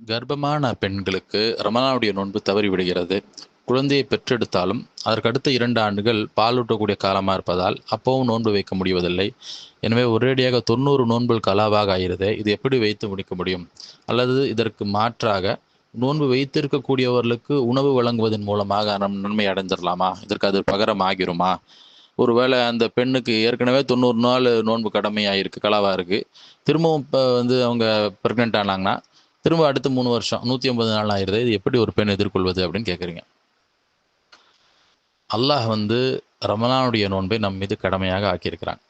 கர்ப்பமான பெண்களுக்கு ரமலானுடைய நோன்பு தவறி விடுகிறது. குழந்தையை பெற்றெடுத்தாலும் அதற்கு அடுத்த இரண்டு ஆண்டுகள் பாலூட்டக்கூடிய காலமாக இருப்பதால் அப்பவும் நோன்பு வைக்க முடிவதில்லை. எனவே ஒரேடியாக தொண்ணூறு நோன்புகள் கலாவாக ஆகிறது இது எப்படி வைத்து முடிக்க முடியும்? அல்லது இதற்கு மாற்றாக நோன்பு வைத்திருக்கக்கூடியவர்களுக்கு உணவு வழங்குவதன் மூலமாக நம் நன்மை அடைஞ்சிடலாமா இதற்கு அது பகரம் ஆகிருமா ஒருவேளை அந்த பெண்ணுக்கு ஏற்கனவே தொண்ணூறு நாள் நோன்பு கடமையாக இருக்குது கலாவாக இருக்குது திரும்பவும் இப்போ வந்து அவங்க ப்ரெக்னென்ட் ஆனாங்கன்னா திரும்ப அடுத்த மூணு வருஷம் நூற்றி ஐம்பது நாள் ஆயிடுது. இது எப்படி ஒரு பெண் எதிர்கொள்வது அப்படின்னு கேட்குறீங்க அல்லாஹ் வந்து ரமலானுடைய நோன்பை நம் மீது கடமையாக ஆக்கியிருக்கிறான்.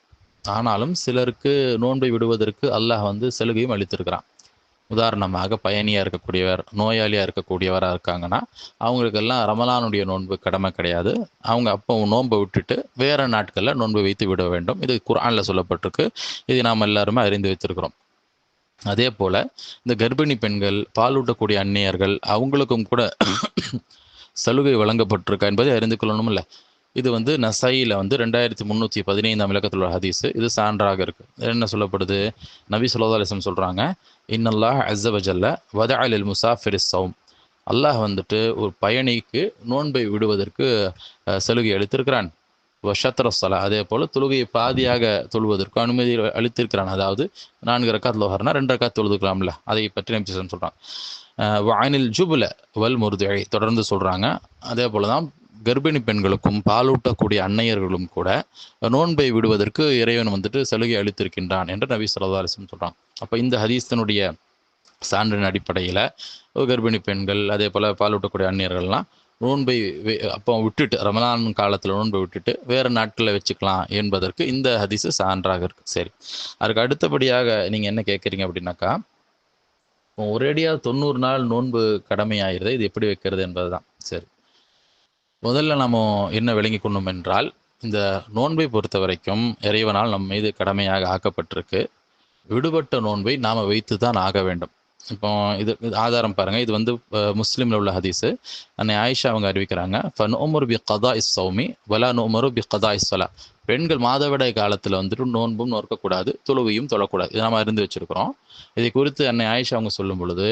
ஆனாலும் சிலருக்கு நோன்பை விடுவதற்கு அல்லாஹ் வந்து சலுகையும் அளித்திருக்கிறான். உதாரணமாக பயணியாக இருக்கக்கூடியவர் நோயாளியாக இருக்கக்கூடியவராக இருக்காங்கன்னா அவங்களுக்கெல்லாம் ரமலானுடைய நோன்பு கடமை கிடையாது. அவங்க அப்போ நோன்பை விட்டுட்டு வேற நாட்களில் நோன்பை வைத்து விட வேண்டும். இது குரானில் சொல்லப்பட்டிருக்கு. இது நாம் எல்லாருமே அறிந்து வைத்திருக்கிறோம். அதே போல் இந்த கர்ப்பிணி பெண்கள் பாலூட்டக்கூடிய அந்நியர்கள் அவங்களுக்கும் கூட சலுகை வழங்கப்பட்டிருக்கா என்பதை அறிந்து கொள்ளணும் இல்லை இது வந்து நசையில் வந்து ரெண்டாயிரத்தி முந்நூற்றி பதினைந்தாம் இலக்கத்தில் உள்ள ஹதீஸ். இது சான்றாக இருக்குது என்ன சொல்லப்படுது? நபி சொல்லா சொல்கிறாங்க இன்னல்லாஹ் அஸ்ஸவஜல்ல வத அலில் முசாஃபிர் சௌம் அல்லாஹ் வந்துட்டு ஒரு பயணிக்கு நோன்பை விடுவதற்கு சலுகை அளித்திருக்கிறான். வஷத்ரஸ்ஸலா அதே போல் தொழுகையை பாதியாக தொழுவதற்கு அனுமதி அளித்திருக்கிறான். அதாவது நான்கு ரக்காத் லோஹர்னா ரெண்டு ரக்காத் தொழுதுக்கலாம்ல. அதை பற்றி நம்பி சொல்கிறான் வானில் ஜுபுல வல் முருதை தொடர்ந்து சொல்கிறாங்க அதே போல தான் கர்ப்பிணி பெண்களுக்கும் பாலூட்டக்கூடிய அன்னையர்களும் கூட நோன்பை விடுவதற்கு இறைவன் வந்துட்டு சலுகை அளித்திருக்கின்றான் என்று நபி சொல்லா அலிஸ்லம் சொல்கிறான் அப்போ இந்த ஹதீஸ்தனுடைய சான்றின் அடிப்படையில் கர்ப்பிணி பெண்கள் அதே போல் பாலூட்டக்கூடிய அந்நியர்கள்லாம் நோன்பை அப்போ விட்டுட்டு ரமலான் காலத்தில் நோன்பை விட்டுட்டு வேறு நாட்களில் வச்சுக்கலாம் என்பதற்கு இந்த ஹதீஸு சான்றாக இருக்கு. சரி. அதுக்கு அடுத்தபடியாக நீங்கள் என்ன கேட்குறீங்க அப்படின்னாக்கா ஒரேடியாக தொண்ணூறு நாள் நோன்பு கடமையாயிருது இது எப்படி வைக்கிறது என்பது தான் சரி. முதல்ல நம்ம என்ன விளங்கி கொண்டோம் என்றால் இந்த நோன்பை பொறுத்த வரைக்கும் இறைவனால் நம் மீது கடமையாக ஆக்கப்பட்டிருக்கு. விடுபட்ட நோன்பை நாம் வைத்து தான் ஆக வேண்டும். இப்போ இது ஆதாரம் பாருங்க. இது வந்து முஸ்லீமில் உள்ள ஹதீஸு. அன்னை ஆயிஷா அவங்க அறிவிக்கிறாங்க ஃபன் உமர் பி கதா இஸ் சௌமி வலா நோமரு பி கதா இஸ் சொலா பெண்கள் மாதவிடாய் காலத்தில் வந்துட்டு நோன்பும் நோக்கக்கூடாது தொழுவையும் தொழக்கூடாது. இது நம்ம அறிந்து வச்சிருக்கிறோம். இதை குறித்து அன்னை ஆயிஷா அவங்க சொல்லும் பொழுது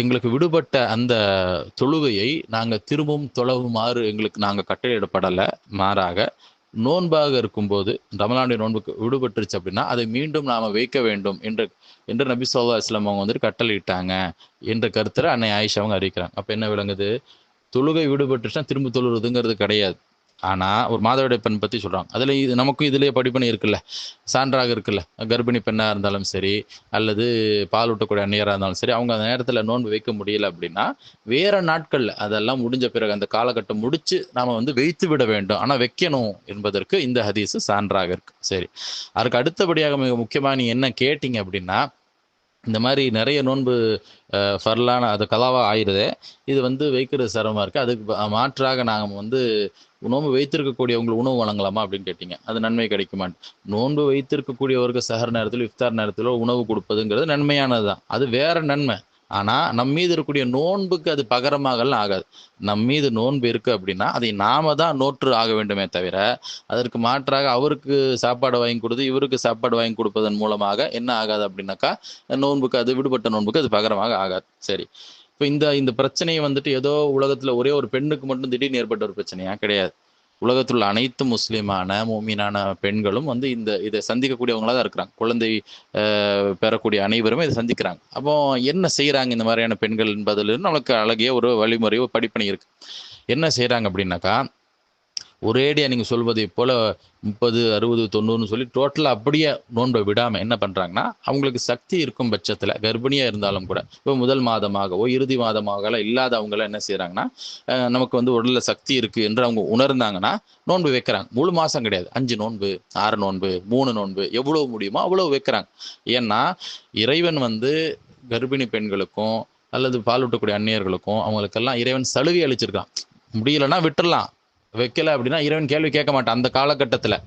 எங்களுக்கு விடுபட்ட அந்த தொழுகையை நாங்கள் திரும்பவும் தொழவுமாறு எங்களுக்கு நாங்கள் கட்டளையிடப்படலை மாறாக நோன்பாக இருக்கும்போது ரமலானுடைய நோன்புக்கு விடுபட்டுருச்சு அப்படின்னா அதை மீண்டும் நாம் வைக்க வேண்டும் என்று என்று நபி சொல்லா இஸ்லாம் அவங்க வந்துட்டு கட்டளையிட்டாங்க என்ற கருத்தில் அன்னை ஆயிஷா அவங்க அறிவிக்கிறாங்க. அப்போ என்ன விளங்குது? தொழுகை விடுபட்டுச்சுன்னா திரும்ப தொழுறதுங்கிறது கிடையாது. ஆனால் ஒரு மாதவிடை பெண் பற்றி சொல்கிறாங்க அதில் இது நமக்கும் இதிலே படிப்பணி இருக்குல்ல. சான்றாக இருக்குல்ல. கர்ப்பிணி பெண்ணாக இருந்தாலும் சரி அல்லது பால் ஊட்டக்கூடிய அந்நியராக இருந்தாலும் சரி அவங்க அந்த நேரத்தில் நோன்பு வைக்க முடியல அப்படின்னா வேறு நாட்களில் அதெல்லாம் முடிஞ்ச பிறகு அந்த காலகட்டம் முடித்து நாம் வந்து வைத்து விட வேண்டும். ஆனால் வைக்கணும் என்பதற்கு இந்த ஹதீஸு சான்றாக இருக்கு. சரி. அதுக்கு அடுத்தபடியாக மிக முக்கியமாக நீங்கள் என்ன கேட்டிங்க அப்படின்னா இந்த மாதிரி நிறைய நோன்பு ஃபர்லான அது கலாவாக ஆயிடுது இது வந்து வைக்கிறது சிரமமாக இருக்குது அதுக்கு மாற்றாக நாங்கள் வந்து நோன்பு வைத்திருக்கக்கூடியவங்க உணவு வழங்கலாமா அப்படின்னு கேட்டீங்க. அது நன்மை கிடைக்குமா நோன்பு வைத்திருக்கக்கூடியவருக்கு சஹர் நேரத்தில் இஃப்தார் நேரத்தில் உணவு கொடுப்பதுங்கிறது நன்மையானது தான் அது வேற நன்மை. ஆனால் நம் மீது இருக்கக்கூடிய நோன்புக்கு அது பகரமாகலாம் ஆகாது. நம் மீது நோன்பு இருக்கு அப்படின்னா அதை நாம தான் நோற்று ஆக வேண்டுமே தவிர அதற்கு மாற்றாக அவருக்கு சாப்பாடு வாங்கி கொடுத்து இவருக்கு சாப்பாடு வாங்கி கொடுப்பதன் மூலமாக என்ன ஆகாது அப்படின்னாக்கா நோன்புக்கு அது விடுபட்ட நோன்புக்கு அது பகரமாக ஆகாது. சரி. இப்போ இந்த இந்த பிரச்சனையை வந்துட்டு ஏதோ உலகத்துல ஒரே ஒரு பெண்ணுக்கு மட்டும் திடீர்னு ஏற்பட்ட ஒரு பிரச்சனையா? கிடையாது. உலகத்தில் உள்ள அனைத்து முஸ்லீமான மோமீனான பெண்களும் வந்து இந்த இதை சந்திக்கக்கூடியவங்களாக தான் இருக்கிறாங்க. குழந்தை பெறக்கூடிய அனைவருமே இதை சந்திக்கிறாங்க. அப்போ என்ன செய்கிறாங்க இந்த மாதிரியான பெண்கள் என்பதில் நம்மளுக்கு அழகிய ஒரு வழிமுறை படிப்பணி இருக்கு. என்ன செய்கிறாங்க அப்படின்னாக்கா ஒரேடியாக நீங்கள் சொல்வதை போல் முப்பது அறுபது தொண்ணூறுன்னு சொல்லி டோட்டலாக அப்படியே நோன்பை விடாமல் என்ன பண்ணுறாங்கன்னா அவங்களுக்கு சக்தி இருக்கும் பட்சத்தில் கர்ப்பிணியாக இருந்தாலும் கூட இப்போ முதல் மாதமாகவோ இறுதி மாதமாகலாம் இல்லாதவங்களாம் என்ன செய்கிறாங்கன்னா நமக்கு வந்து உடலில் சக்தி இருக்குது என்று அவங்க உணர்ந்தாங்கன்னா நோன்பு வைக்கிறாங்க. முழு மாதம் கிடையாது. அஞ்சு நோன்பு ஆறு நோன்பு மூணு நோன்பு எவ்வளோ முடியுமோ அவ்வளோ வைக்கிறாங்க. ஏன்னா இறைவன் வந்து கர்ப்பிணி பெண்களுக்கும் அல்லது பாலூட்டக்கூடிய அந்நியர்களுக்கும் அவங்களுக்கெல்லாம் இறைவன் சலுகை அளிச்சிருக்கான். முடியலன்னா விட்டுடலாம் வைக்கல அப்படின்னா இறைவன் கேள்வி கேட்க மாட்டான் அந்த காலகட்டத்தில்.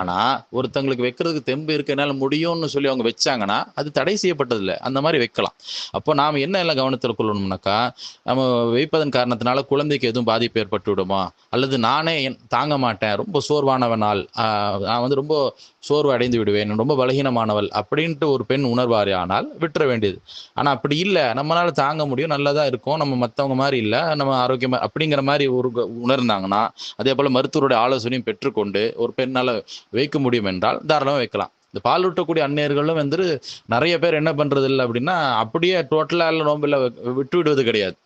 ஆனா ஒருத்தங்களுக்கு வைக்கிறதுக்கு தெம்பு இருக்கனால முடியும்னு சொல்லி அவங்க வச்சாங்கன்னா அது தடை செய்யப்பட்டது இல்லை அந்த மாதிரி வைக்கலாம். அப்போ நாம் என்ன எல்லாம் கவனத்தில் கொள்ளணும்னாக்கா நம்ம வைப்பதன் காரணத்தினால குழந்தைக்கு எதுவும் பாதிப்பு ஏற்பட்டு விடுமா அல்லது நானே தாங்க மாட்டேன் ரொம்ப சோர்வானவனால் நான் வந்து ரொம்ப சோர்வு அடைந்து விடுவேன் ரொம்ப பலகீனமானவள் அப்படின்ட்டு ஒரு பெண் உணர்வார் ஆனால் விட்டுற வேண்டியது. ஆனால் அப்படி இல்லை. நம்மளால தாங்க முடியும் நல்லதா இருக்கும் நம்ம மற்றவங்க மாதிரி இல்லை நம்ம ஆரோக்கியமா அப்படிங்கிற மாதிரி ஒரு உணர்ந்தாங்கன்னா அதே போல மருத்துவருடைய ஆலோசனையும் பெற்றுக்கொண்டு ஒரு பெண்ணால் வைக்க முடியும் என்றால் தாராளமாக வைக்கலாம். இந்த பால் ஊட்டக்கூடிய அந்நியர்களும் வந்து நிறைய பேர் என்ன பண்றது இல்லை அப்படின்னா அப்படியே டோட்டலாக நோம்பில் விட்டு விடுவது கிடையாது.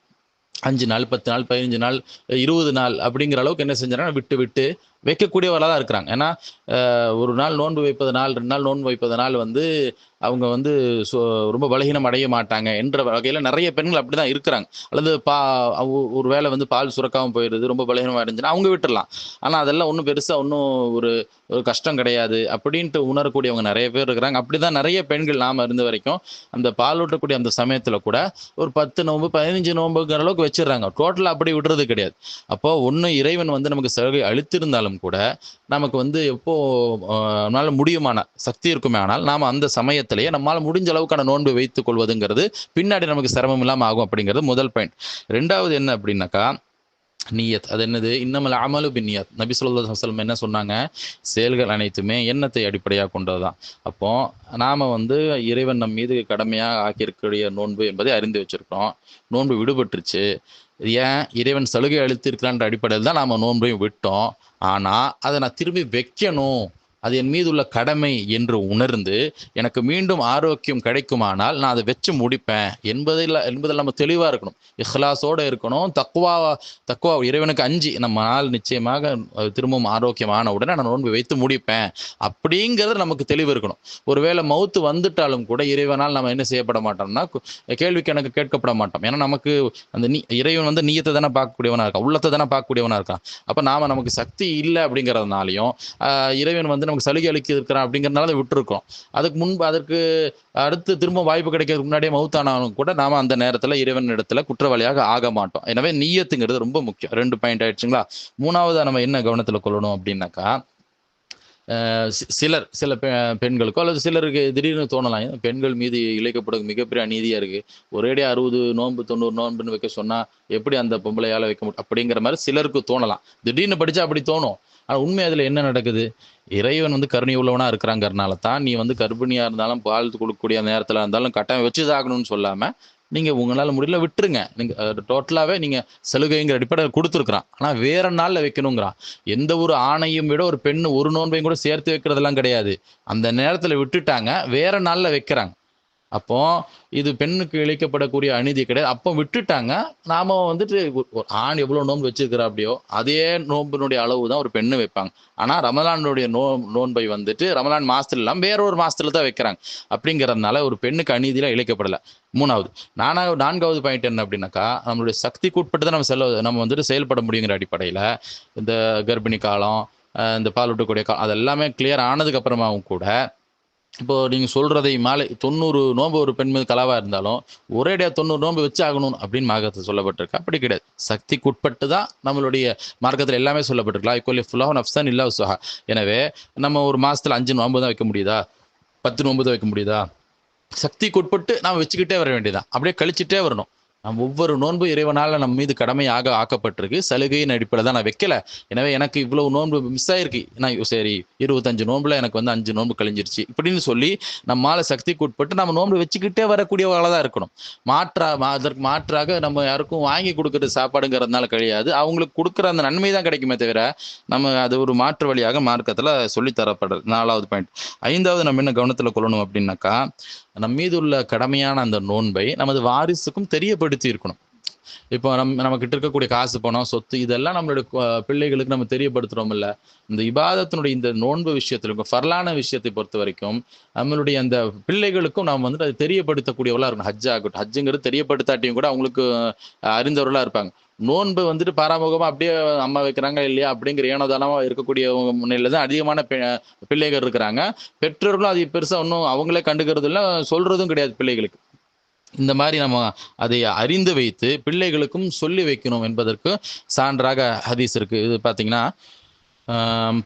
அஞ்சு நாள் பத்து நாள் பதினஞ்சு நாள் இருபது நாள் அப்படிங்கிற அளவுக்கு என்ன செஞ்சாங்கன்னா விட்டு விட்டு வைக்கக்கூடியவர்களாக தான் இருக்கிறாங்க. ஏன்னா ஒரு நாள் நோன்பு வைப்பதனால் ரெண்டு நாள் நோன்பு வைப்பது நாள் வந்து அவங்க வந்து ரொம்ப பலகீனம் அடைய மாட்டாங்க என்ற வகையில் நிறைய பெண்கள் அப்படி தான் இருக்கிறாங்க. அல்லது பா ஒரு வேளை வந்து பால் சுரக்காமல் போயிடுது ரொம்ப பலகீனம் இருந்துச்சுன்னா அவங்க விட்டுடலாம் ஆனால் அதெல்லாம் ஒன்றும் பெருசாக ஒன்றும் ஒரு ஒரு கஷ்டம் கிடையாது அப்படின்ட்டு உணரக்கூடியவங்க நிறைய பேர் இருக்கிறாங்க. அப்படி தான் நிறைய பெண்கள் நாம் இருந்த வரைக்கும் அந்த பால் ஊட்டக்கூடிய அந்த சமயத்தில் கூட ஒரு பத்து நோன்பு பதினஞ்சு நோன்புங்கிற அளவுக்கு வச்சிடுறாங்க. டோட்டலாக அப்படி விடுறது கிடையாது. அப்போ ஒன்று இறைவன் வந்து நமக்கு சலுகை இருந்தாலும் கூட நமக்கு வந்து எப்போ நம்மளால முடியுமான சக்தி இருக்குமே ஆனால் நாம் அந்த சமயத்திலேயே நம்மால் முடிஞ்ச அளவுக்கான நோன்பு வைத்துக் கொள்வதுங்கிறது பின்னாடி நமக்கு சிரமம் இல்லாமல் ஆகும் அப்படிங்கிறது முதல் பாயிண்ட் ரெண்டாவது என்ன அப்படின்னாக்கா நியத் அது என்னது? இன்னமல் அமலு பின் நியத். நபி சொல்லா என்ன சொன்னாங்க? செயல்கள் அனைத்துமே எண்ணத்தை அடிப்படையாக கொண்டதுதான். அப்போ நாம வந்து இறைவன் நம் மீது கடமையாக ஆக்கியிருக்கக்கூடிய நோன்பு என்பதை அறிந்து வச்சிருக்கிறோம். நோன்பு விடுபட்டுருச்சு. ஏன் இறைவன் சலுகை அளித்திருக்கிறான்ற அடிப்படையில் தான் நாம் நோன்பையும் விட்டோம். ஆனால் அதை நான் திரும்பி வைக்கணும். அது என் மீது உள்ள கடமை என்று உணர்ந்து எனக்கு மீண்டும் ஆரோக்கியம் கிடைக்குமானால் நான் அதை வச்சு முடிப்பேன் என்பதில் என்பதில் நம்ம தெளிவாக இருக்கணும். இஹ்லாஸோடு இருக்கணும். தக்குவா தக்குவா இறைவனுக்கு அஞ்சு நம்ம நாள் நிச்சயமாக திரும்பவும் ஆரோக்கியமான உடனே நான் நோன்பு வைத்து முடிப்பேன் அப்படிங்கிறது நமக்கு தெளிவு இருக்கணும். ஒருவேளை மௌத்து வந்துட்டாலும் கூட இறைவனால் நம்ம என்ன செய்யப்பட மாட்டோம்னா கேள்விக்கு எனக்கு கேட்கப்பட மாட்டோம். ஏன்னா நமக்கு அந்த நீ இறைவன் வந்து நீயத்தை தானே பார்க்கக்கூடியவனாக இருக்கான் உள்ளத்தை தானே பார்க்கக்கூடியவனாக இருக்கான். அப்போ நாம் நமக்கு சக்தி இல்லை அப்படிங்கிறதுனாலையும் இறைவன் வந்து நமக்கு சலுகை அளிக்கிறான் அப்படிங்கிறனால அதை விட்டுருக்கோம். அதுக்கு முன்பு அதற்கு அடுத்து திரும்ப வாய்ப்பு கிடைக்கிறதுக்கு முன்னாடியே மவுத்தானாலும் கூட நாம அந்த நேரத்துல இறைவன் இடத்துல குற்றவாளியாக ஆக மாட்டோம். எனவே நீயத்துங்கிறது ரொம்ப முக்கியம். ரெண்டு பாயிண்ட் ஆயிடுச்சுங்களா? மூணாவதா நம்ம என்ன கவனத்துல கொள்ளணும் அப்படின்னாக்கா சி- சிலர் சில பெ பெண்களுக்கோ அல்லது சிலருக்கு திடீர்னு தோணலாம். பெண்கள் மீது இழைக்கப்படும் மிகப்பெரிய அநீதியா இருக்கு. ஒரேடியா அறுபது நோன்பு தொண்ணூறு நோன்புன்னு வைக்க சொன்னா எப்படி அந்த பொம்பளையால வைக்க முடியும்? அப்படிங்கிற மாதிரி சிலருக்கு தோணலாம். திடீர்னு படிச்சா அப்படி தோணும். ஆனால் உண்மை அதில் என்ன நடக்குது? இறைவன் வந்து கருணை உள்ளவனாக இருக்கிறாங்கிறனால தான் நீ வந்து கர்ப்பிணியாக இருந்தாலும் பால் கொடுக்கக்கூடிய நேரத்தில் இருந்தாலும் கட்டாயம் வச்சுதாகணும்னு சொல்லாமல் நீங்கள் உங்களால் முடியல விட்டுருங்க. நீங்கள் டோட்டலாகவே நீங்கள் சலுகைங்கிற அடிப்படையில் கொடுத்துருக்குறான். ஆனால் வேற நாளில் வைக்கணுங்கிறான். எந்த ஒரு ஆணையும் விட ஒரு பெண் ஒரு நோன்பையும் கூட சேர்த்து வைக்கிறதெல்லாம் கிடையாது. அந்த நேரத்தில் விட்டுட்டாங்க வேற நாளில் வைக்கிறாங்க. அப்போ இது பெண்ணுக்கு இழைக்கப்படக்கூடிய அநீதி கிடையாது. அப்போ விட்டுட்டாங்க. நாம வந்துட்டு ஒரு- ஆண் எவ்வளோ நோன்பு வச்சிருக்கிறா அப்படியோ அதே நோம்பினுடைய அளவு தான் ஒரு பெண்ணு வைப்பாங்க. ஆனால் ரமலானுடைய நோ நோன்பை வந்துட்டு ரமலான் மாசத்துல இல்லாமல் வேற ஒரு மாசத்துல தான் வைக்கிறாங்க. அப்படிங்கிறதுனால ஒரு பெண்ணுக்கு அநீதியில இழைக்கப்படலை. மூணாவது நானாவது நான்காவது பாயிண்ட் என்ன அப்படின்னாக்கா நம்மளுடைய சக்திக்கு உட்பட்டு தான் நம்ம செல்ல நம்ம வந்துட்டு செயல்பட முடியுங்கிற அடிப்படையில் இந்த கர்ப்பிணி காலம் இந்த பால் விட்டக்கூடிய காலம் அதெல்லாமே கிளியர் ஆனதுக்கு அப்புறமாவும் கூட இப்போ நீங்க சொல்றதை மாலை தொண்ணூறு நோன்பு ஒரு பெண் மீது கலவாக இருந்தாலும் ஒரேடியா தொண்ணூறு நோன்பு வச்சு ஆகணும் அப்படின்னு மார்க்கத்தில் சொல்லப்பட்டிருக்கு. அப்படி கிடையாது. சக்திக்கு உட்பட்டு தான் நம்மளுடைய மார்க்கத்தில் எல்லாமே சொல்லப்பட்டிருக்கலாம் இக்கோலி ஃபுல்லாக நப்சன் இல்லா சுஹா எனவே நம்ம ஒரு மாசத்துல அஞ்சு நோன்பு தான் வைக்க முடியுதா? பத்து நோன்பு தான் வைக்க முடியுதா? சக்திக்கு உட்பட்டு நாம் வச்சுக்கிட்டே வர வேண்டியதான் அப்படியே கழிச்சுட்டே வரணும். நம் ஒவ்வொரு நோன்பு இறைவனால நம்ம மீது கடமையாக ஆக்கப்பட்டிருக்கு. சலுகையின் அடிப்படையில் தான் நான் வைக்கல. எனவே எனக்கு இவ்வளவு நோன்பு மிஸ் ஆயிருக்கு. நான் சரி இருபத்தஞ்சு நோன்புல எனக்கு வந்து அஞ்சு நோன்பு கழிஞ்சிருச்சு. இப்படின்னு சொல்லி நம்மால சக்திக்கு உட்பட்டு நம்ம நோன்பு வச்சுக்கிட்டே வரக்கூடியவர்களாக தான் இருக்கணும். மாற்றா மா- அதற்கு மாற்றாக நம்ம யாருக்கும் வாங்கி கொடுக்குற சாப்பாடுங்கிறதுனால கிடையாது. அவங்களுக்கு கொடுக்குற அந்த நன்மை தான் கிடைக்குமே தவிர நம்ம அது ஒரு மாற்று வழியாக மார்க்கத்தில் சொல்லித்தரப்படுறது நாலாவது பாயிண்ட் ஐந்தாவது நம்ம என்ன கவனத்தில் கொள்ளணும் அப்படின்னாக்கா நம் மீது உள்ள கடமையான அந்த நோன்பை நமது வாரிசுக்கும் தெரியப்படுத்தி இருக்கணும் இப்போ நம் நம்ம கிட்ட இருக்கக்கூடிய காசு பணம் சொத்து இதெல்லாம் நம்மளுடைய பிள்ளைகளுக்கு நம்ம தெரியப்படுத்துறோம் இல்ல இந்த இபாதத்தினுடைய இந்த நோன்பு விஷயத்துல இருக்கும் ஃபர்லான விஷயத்தை பொறுத்த வரைக்கும் நம்மளுடைய அந்த பிள்ளைகளுக்கும் நாம் வந்துட்டு அதை தெரியப்படுத்தக்கூடியவர்களா இருக்கணும். ஹஜ் ஆகட்டும் ஹஜ்ஜுங்கிறது தெரியப்படுத்தாட்டியும் கூட அவங்களுக்கு அறிந்தவர்களா இருப்பாங்க. நோன்பு வந்துட்டு பாராமுகமா அப்படியே அம்மா வைக்கிறாங்க இல்லையா அப்படிங்கிற ஏனோதானமா இருக்கக்கூடிய முன்னில தான் அதிகமான பெ- பிள்ளைகள் இருக்கிறாங்க. பெற்றோர்களும் அது பெருசா ஒன்றும் அவங்களே கண்டுக்கிறது இல்லை சொல்றதும் கிடையாது பிள்ளைகளுக்கு. இந்த மாதிரி நம்ம அதை அறிந்து வைத்து பிள்ளைகளுக்கும் சொல்லி வைக்கணும் என்பதற்கு சான்றாக ஹதீஸ் இருக்கு. இது பார்த்தீங்கன்னா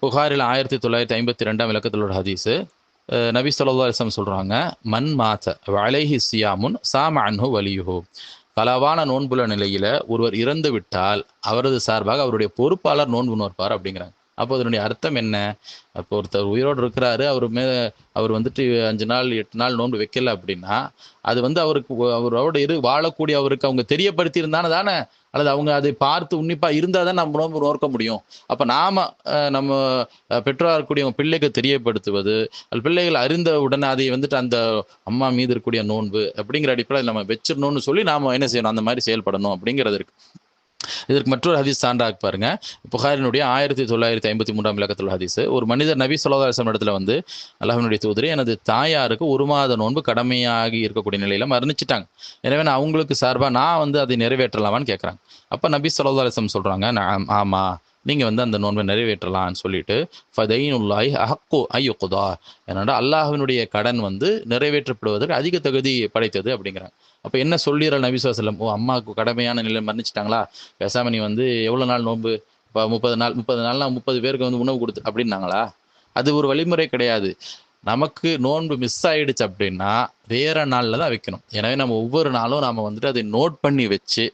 புகாரில் ஆயிரத்தி தொள்ளாயிரத்தி ஐம்பத்தி ரெண்டாம் இலக்கத்தில் ஒரு ஹதீஸ். நபி சொல்லா அலிஸ்லாம் சொல்றாங்க மன் மாத்த வலைஹி சியாமுன் சாம அன்ஹு வலியுஹு. களவான நோன்புல நிலையில ஒருவர் இறந்து விட்டால் அவரது சார்பாக அவருடைய பொறுப்பாளர் நோன்பு நோற்பார் அப்படிங்கிறாங்க. அப்போ அதனுடைய அர்த்தம் என்ன? அப்போ ஒருத்தர் உயிரோடு இருக்கிறாரு அவர் மே அவர் வந்துட்டு அஞ்சு நாள் எட்டு நாள் நோன்பு வைக்கல அப்படின்னா அது வந்து அவருக்கு அவரோட இரு வாழக்கூடிய அவருக்கு அவங்க தெரியப்படுத்தி இருந்தானே தானே? அல்லது அவங்க அதை பார்த்து உன்னிப்பா இருந்தால் தான் நம்ம நோன்பு நோக்க முடியும். அப்போ நாம அஹ், நம்ம பெற்றோராக பெற்றோரா இருக்கக்கூடிய பிள்ளைக்கு தெரியப்படுத்துவது அது பிள்ளைகள் அறிந்த உடனே அதை வந்துட்டு அந்த அம்மா மீது இருக்கக்கூடிய நோன்பு அப்படிங்கிற அடிப்படையில் நம்ம வச்சிடணும்னு சொல்லி நாம என்ன செய்யணும்? அந்த மாதிரி செயல்படணும் அப்படிங்கிறது இருக்கு. இதற்கு மற்றொரு ஹதீஸ் சான்றாக பாருங்க. புகாரினுடைய ஆயிரத்தி தொள்ளாயிரத்தி ஐம்பத்தி மூன்றாம் இலக்கத்தில் ஹதீஸ். ஒரு மனிதர் நபி சொல்லாசம் இடத்துல வந்து அல்லாஹ்வினுடைய தூதர் எனது தாயாருக்கு ஒரு மாத நோன்பு கடமையாகி இருக்கக்கூடிய நிலையில மரணிச்சிட்டாங்க. எனவே நான் அவங்களுக்கு சார்பாக நான் வந்து அதை நிறைவேற்றலாமான்னு கேட்குறாங்க அப்போ நபி சொல்லாசம் சொல்றாங்க ஆமா நீங்கள் வந்து அந்த நோன்பை நிறைவேற்றலாம்னு சொல்லிட்டு ஃபதைனுல்லாய் அஹக்கு ஐயுக்குதா என்னடா அல்லாஹினுடைய கடன் வந்து நிறைவேற்றப்படுவதற்கு அதிக தகுதி படைத்தது அப்படிங்கிறாங்க. அப்போ என்ன சொல்லிடுற நபிசுவாசலம் ஓ அம்மாவுக்கு கடமையான நிலை மன்னிச்சிட்டாங்களா? பேசாம நீ வந்து எவ்வளோ நாள் நோன்பு? இப்போ முப்பது நாள் முப்பது நாள்னா முப்பது பேருக்கு வந்து உணவு கொடுத்து அப்படின்னாங்களா? அது ஒரு வழிமுறை கிடையாது. நமக்கு நோன்பு மிஸ் ஆயிடுச்சு அப்படின்னா வேற நாளில் தான் வைக்கணும். எனவே நம்ம ஒவ்வொரு நாளும் நாம வந்துட்டு அதை நோட் பண்ணி வச்சு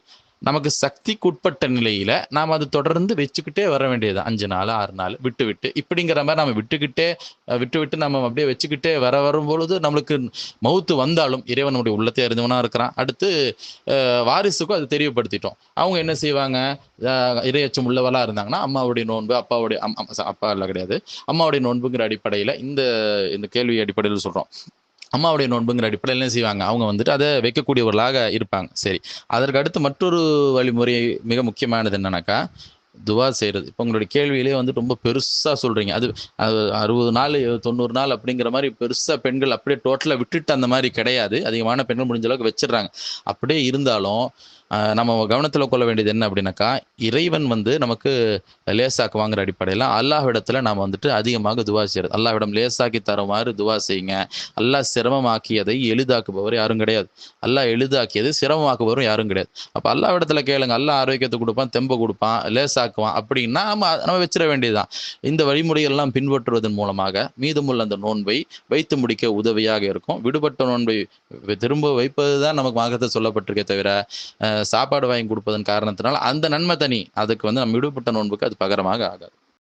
நமக்கு சக்திக்கு உட்பட்ட நிலையில நாம் அது தொடர்ந்து வச்சுக்கிட்டே வர வேண்டியது அஞ்சு நாள் ஆறு நாள் விட்டு விட்டு. இப்படிங்கிற மாதிரி நம்ம விட்டுக்கிட்டே விட்டு விட்டு நம்ம அப்படியே வச்சுக்கிட்டே வர வரும் பொழுது நம்மளுக்கு மவுத்து வந்தாலும் இறைவன் நம்முடைய உள்ளத்தை அறிந்தவனா இருக்கிறான். அடுத்து வாரிசுக்கும் அது தெரியப்படுத்திட்டோம். அவங்க என்ன செய்வாங்க? அஹ் இரையச்சம் உள்ளவளா இருந்தாங்கன்னா அம்மாவுடைய நோன்பு அப்பாவுடைய அப்பா இல்லை கிடையாது. அம்மாவுடைய நோன்புங்கிற அடிப்படையில இந்த இந்த கேள்வி அடிப்படையில் சொல்றோம். அம்மாவுடைய நோன்புங்கிற அடிப்படையில் என்ன செய்வாங்க. அவங்க வந்துட்டு அதை வைக்கக்கூடியவர்களாக இருப்பாங்க. சரி. அதற்கு அடுத்து மற்றொரு வழிமுறை மிக முக்கியமானது என்னன்னாக்கா துவா செய்கிறது இப்போ உங்களுடைய கேள்வியிலே வந்து ரொம்ப பெருசாக சொல்கிறீங்க அது அது அறுபது நாள் தொண்ணூறு நாள் அப்படிங்கிற மாதிரி பெருசாக பெண்கள் அப்படியே டோட்டலாக விட்டுட்டு அந்த மாதிரி கிடையாது. அதிகமான பெண்கள் முடிஞ்ச அளவுக்கு வச்சிடுறாங்க. அப்படியே இருந்தாலும் நம்ம கவனத்தில் கொள்ள வேண்டியது என்ன அப்படின்னாக்கா இறைவன் வந்து நமக்கு லேசாக்குவாங்கிற அடிப்படையில் அல்லாஹ்விடத்தில் நாம் வந்துட்டு அதிகமாக துவா செய்யறது. அல்லாஹ்விடம் லேசாக்கி தருமாறு துவா செய்யுங்க. அல்லாஹ் சிரமமாக்கியதை எளிதாக்குபவர் யாரும் கிடையாது. அல்லாஹ் எளிதாக்கியது சிரமமாக்குபவரும் யாரும் கிடையாது. அப்போ அல்லாஹ்விடத்தில் கேளுங்க. அல்லாஹ் ஆரோக்கியத்தை கொடுப்பான் தெம்பை கொடுப்பான் லேசாக்குவான். அப்படின்னா நம்ம நம்ம வச்சிட வேண்டியதுதான். இந்த வழிமுறையெல்லாம் பின்பற்றுவதன் மூலமாக மீதமுள்ள அந்த நோன்பை வைத்து முடிக்க உதவியாக இருக்கும். விடுபட்ட நோன்பை திரும்ப வைப்பது தான் நமக்கு மார்க்கத்தை சொல்லப்பட்டிருக்கே தவிர சாப்பாடு வாங்கி கொடுப்பதன் காரணத்தினால் அந்த நன்மை தனி. அதுக்கு வந்து நம்ம விடுபட்ட நோன்புக்கு அது பகரமாக ஆகாது.